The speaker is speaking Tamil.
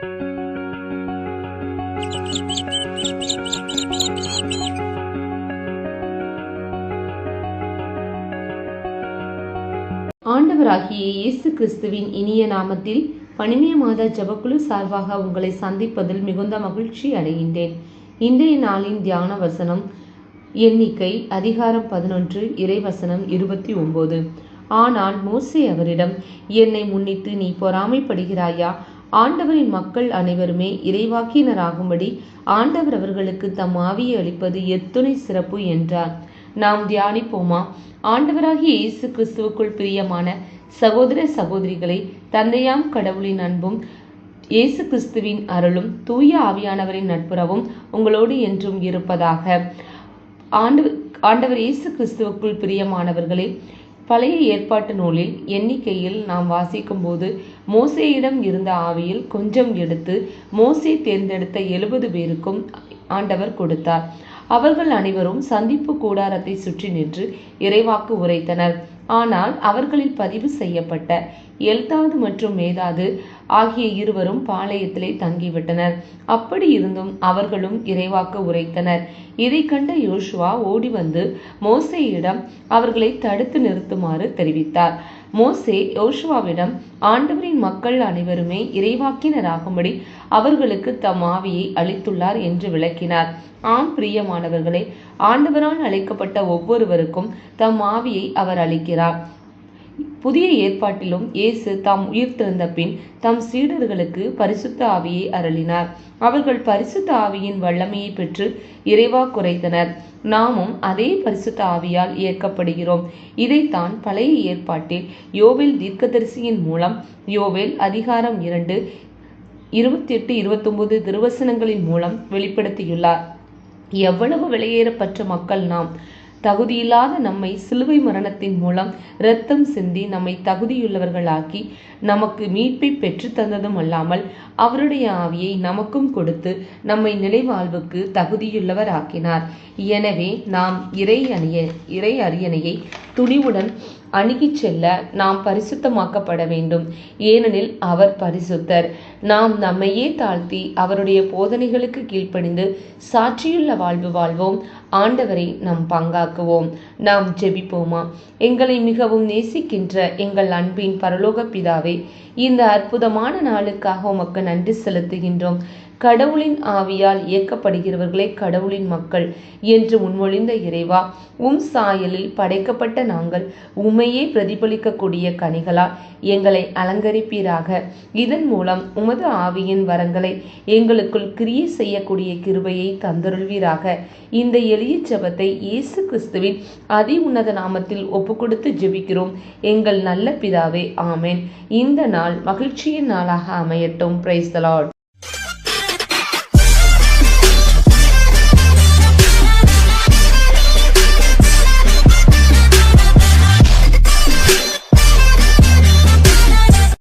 ஆண்டவராகிய இயேசு கிறிஸ்துவின் இனிய நாமத்தில் பனினிய மாத ஜபக்குழு சார்பாக உங்களை சந்திப்பதில் மிகுந்த மகிழ்ச்சி அடைகின்றேன். இன்றைய நாளின் தியான வசனம் எண்ணிக்கை அதிகாரம் பதினொன்று இறைவசனம் இருபத்தி ஒன்பது. ஆனால் மோசே அவரிடம் என்னை முன்னிட்டு நீ பொறாமைப்படுகிறாயா? ஆண்டவரின் மக்கள் அனைவருமே இறைவாக்கினராகும்படி ஆண்டவர் அவர்களுக்கு தம் ஆவியை அளிப்பது எத்துணை சிறப்பு என்றார். நாம் தியானிப்போமா? ஆண்டவராகிய இயேசு கிறிஸ்துவுக்குள் பிரியமான சகோதர சகோதரிகளை தந்தையாம் கடவுளின் அன்பும் இயேசு கிறிஸ்துவின் அருளும் தூய ஆவியானவரின் நட்புறவும் உங்களோடு என்றும் இருப்பதாக. ஆண்டு ஆண்டவர் இயேசு கிறிஸ்துவுக்குள் பிரியமானவர்களே பழைய ஏற்பாட்டு நூலில் எண்ணிக்கையில் நாம் வாசிக்கும்போது மோசேயிடம் இருந்த ஆவியில் கொஞ்சம் எடுத்து மோசே தேர்ந்தெடுத்த எழுபது பேருக்கும் ஆண்டவர் கொடுத்தார். அவர்கள் அனைவரும் சந்திப்பு கூடாரத்தை சுற்றி நின்று இறைவாக்கு உரைத்தனர். ஆனால் அவர்களில் பதிவு செய்யப்பட்ட எல்தாது மற்றும் மேதாது ஆகிய இருவரும் பாளையத்திலே தங்கிவிட்டனர். அப்படி இருந்தும் அவர்களும் இறைவாக்க உரைத்தனர். இதை கண்ட யோசுவா ஓடி வந்து மோசேயிடம் அவர்களை தடுத்து நிறுத்துமாறு தெரிவித்தார். மோசே யோசுவாவிடம் ஆண்டவரின் மக்கள் அனைவருமே இறைவாக்கினராகும்படி அவர்களுக்கு தம் ஆவியை அளித்துள்ளார் என்று விளக்கினார். ஆம் பிரியமானவர்களே ஆண்டவரால் அழைக்கப்பட்ட ஒவ்வொருவருக்கும் தம் ஆவியை அவர் அளிக்கிறார். புதிய ஏற்பாட்டிலும் இயேசு தாம் உயிர்த்தெழுந்த பின் தம் சீடர்களுக்கு பரிசுத்த ஆவியை அருளினார். அவர்கள் பரிசுத்த ஆவியின் வல்லமையை பெற்று இறைவா குறைத்தனர். நாமும் அதே பரிசுத்த ஆவியால் இயக்கப்படுகிறோம் இதைத்தான் பழைய ஏற்பாட்டில் யோவேல் தீர்க்கதரிசியின் மூலம் யோவேல் அதிகாரம் இரண்டு இருபத்தி எட்டு இருபத்தொன்பது திருவசனங்களின் மூலம் வெளிப்படுத்தியுள்ளார். எவ்வளவு வெளியேறப்பட்ட மக்கள் நாம். தகுதியில்லாத நம்மை சிலுவை மரணத்தின் மூலம் இரத்தம் சிந்தி நம்மை தகுதியுள்ளவர்களாக்கி நமக்கு மீட்பை பெற்று தந்ததும் அல்லாமல் அவருடைய ஆவியை நமக்கும் கொடுத்து நம்மை நிலைவாழ்வுக்கு தகுதியுள்ளவர் ஆக்கினார் எனவே நாம் இறை அணிய இறை அரியணையை துணிவுடன் அணுகிச் செல்ல நாம் பரிசுத்தமாக்கப்பட வேண்டும். ஏனெனில் அவர் பரிசுத்தர். நாம் நம்மையே தாழ்த்தி அவருடைய போதனைகளுக்கு கீழ்ப்பணிந்து சாட்சியுள்ள வாழ்வு வாழ்வோம். ஆண்டவரை நம் பங்காக்குவோம். நாம் ஜெபிப்போமா? எங்களை மிகவும் நேசிக்கின்ற எங்கள் அன்பின் பரலோக பிதாவே இந்த அற்புதமான நாளுக்காக உமக்கு நன்றி செலுத்துகின்றோம். கடவுளின் ஆவியால் இயக்கப்படுகிறவர்களே கடவுளின் மக்கள் என்று முன்மொழிந்த இறைவா உம் சாயலில் படைக்கப்பட்ட நாங்கள் உமையே பிரதிபலிக்கக்கூடிய கனிகளால் எங்களை அலங்கரிப்பீராக. இதன் மூலம் உமது ஆவியின் வரங்களை எங்களுக்குள் கிரியை செய்யக்கூடிய கிருபையை தந்தருள்வீராக. இந்த எளிய ஜபத்தை இயேசு கிறிஸ்துவின் அதி உன்னத நாமத்தில் ஒப்புக்கொடுத்து ஜெபிக்கிறோம். எங்கள் நல்ல பிதாவே ஆமேன். இந்த நாள் மகிழ்ச்சியின் நாளாக அமையட்டும். பிரைஸ் தலாட்